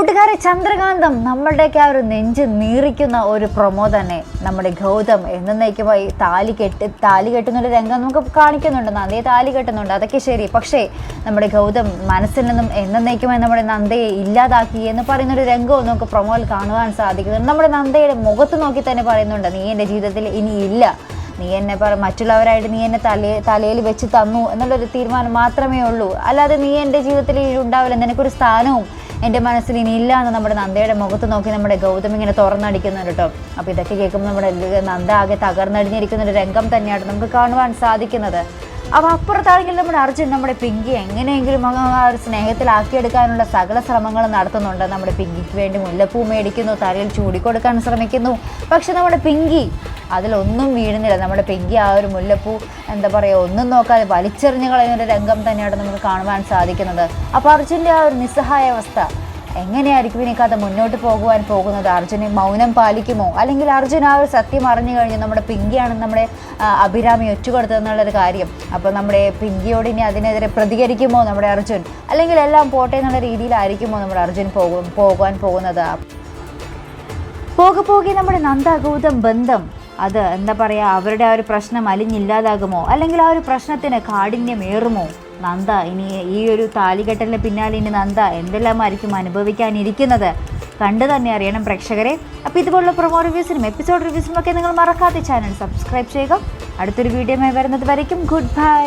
കൂട്ടുകാരെ ചന്ദ്രകാന്തം നമ്മളുടെയൊക്കെ ആ ഒരു നെഞ്ച് നീറിക്കുന്ന ഒരു പ്രൊമോ തന്നെ നമ്മുടെ ഗൗതം എന്നേക്കുമായി താലി കെട്ടി താലി കെട്ടുന്ന ഒരു രംഗം നമുക്ക് കാണിക്കുന്നുണ്ട്. നന്ദയെ താലി കെട്ടുന്നുണ്ട്. അതൊക്കെ ശരി. പക്ഷേ നമ്മുടെ ഗൗതം മനസ്സിൽ നിന്നും എന്നേക്കുമായി നമ്മുടെ നന്ദയെ ഇല്ലാതാക്കി എന്ന് പറയുന്ന ഒരു രംഗവും നമുക്ക് പ്രൊമോയിൽ കാണുവാൻ സാധിക്കുന്നുണ്ട്. നമ്മുടെ നന്ദയുടെ മുഖത്ത് നോക്കി തന്നെ പറയുന്നുണ്ട് നീ എന്റെ ജീവിതത്തിൽ ഇനി ഇല്ല. നീ എന്നെ പറ മറ്റുള്ളവരായിട്ട് നീ എന്നെ തലേ തലയിൽ വെച്ച് തന്നു എന്നുള്ളൊരു തീരുമാനം മാത്രമേ ഉള്ളൂ. അല്ലാതെ നീ എന്റെ ജീവിതത്തിൽ ഉണ്ടാവില്ല. നിനക്കൊരു സ്ഥാനവും എന്റെ മനസ്സിൽ ഇനി ഇല്ല എന്ന് നമ്മുടെ നന്ദയുടെ മുഖത്ത് നോക്കി നമ്മുടെ ഗൗതം ഇങ്ങനെ തുറന്നടിക്കുന്നുണ്ട് കേട്ടോ. അപ്പോൾ ഇതൊക്കെ കേൾക്കുമ്പോൾ നമ്മുടെ നന്ദ ആകെ തകർന്നടിഞ്ഞിരിക്കുന്ന ഒരു രംഗം തന്നെയാണ് നമുക്ക് കാണുവാൻ സാധിക്കുന്നത്. അപ്പോൾ അപ്പുറത്താണെങ്കിൽ നമ്മുടെ അർജുൻ നമ്മുടെ പിങ്കി എങ്ങനെയെങ്കിലും ആ ഒരു സ്നേഹത്തിലാക്കിയെടുക്കാനുള്ള സകല ശ്രമങ്ങളും നടത്തുന്നുണ്ട്. നമ്മുടെ പിങ്കിക്ക് വേണ്ടി മുല്ലപ്പൂ മേടിക്കുന്നു തലയിൽ ചൂടിക്കൊടുക്കാൻ ശ്രമിക്കുന്നു. പക്ഷെ നമ്മുടെ പിങ്കി അതിലൊന്നും വീഴുന്നില്ല. നമ്മുടെ പിങ്കി ആ ഒരു മുല്ലപ്പൂ എന്താ പറയുക ഒന്നും നോക്കാതെ വലിച്ചെറിഞ്ഞ് കളയുന്ന ഒരു രംഗം തന്നെയാണ് നമുക്ക് കാണുവാൻ സാധിക്കുന്നത്. അപ്പോൾ അർജുന്റെ ആ ഒരു നിസ്സഹായ അവസ്ഥ എങ്ങനെയായിരിക്കും ഇനി കഥ മുന്നോട്ട് പോകുവാൻ പോകുന്നത്? അർജുന് മൗനം പാലിക്കുമോ? അല്ലെങ്കിൽ അർജുൻ ആ ഒരു സത്യം അറിഞ്ഞു കഴിഞ്ഞു നമ്മുടെ പിങ്കിയാണ് നമ്മുടെ അഭിരാമി ഒറ്റുകൊടുത്തതെന്നുള്ളൊരു കാര്യം. അപ്പോൾ നമ്മുടെ പിങ്കിയോട് ഇനി അതിനെതിരെ പ്രതികരിക്കുമോ നമ്മുടെ അർജുൻ? അല്ലെങ്കിൽ എല്ലാം പോട്ടെ എന്നുള്ള രീതിയിലായിരിക്കുമോ നമ്മുടെ അർജുൻ പോകും പോകുവാൻ പോകുന്നത്? പോകെ പോകെ നമ്മുടെ നന്ദഗൗതം ബന്ധം. അത് എന്താ പറയുക അവരുടെ ആ ഒരു പ്രശ്നം അലിഞ്ഞില്ലാതാകുമോ? അല്ലെങ്കിൽ ആ ഒരു പ്രശ്നത്തിന് കാഠിന്യമേറുമോ നന്ദ ഇനി ഈ ഒരു താലികെട്ടലിന് പിന്നാലെ ഇനി നന്ദ എന്തെല്ലാമായിരിക്കും അനുഭവിക്കാനിരിക്കുന്നത്? കണ്ടു തന്നെ അറിയണം പ്രേക്ഷകരെ. അപ്പോൾ ഇതുപോലുള്ള പ്രൊമോ റിവ്യൂസിനും എപ്പിസോഡ് റിവ്യൂസിനും ഒക്കെ നിങ്ങൾ മറക്കാതെ ചാനൽ സബ്സ്ക്രൈബ് ചെയ്യുക. അടുത്തൊരു വീഡിയോ വരുന്നത് വരയ്ക്കും. Good bye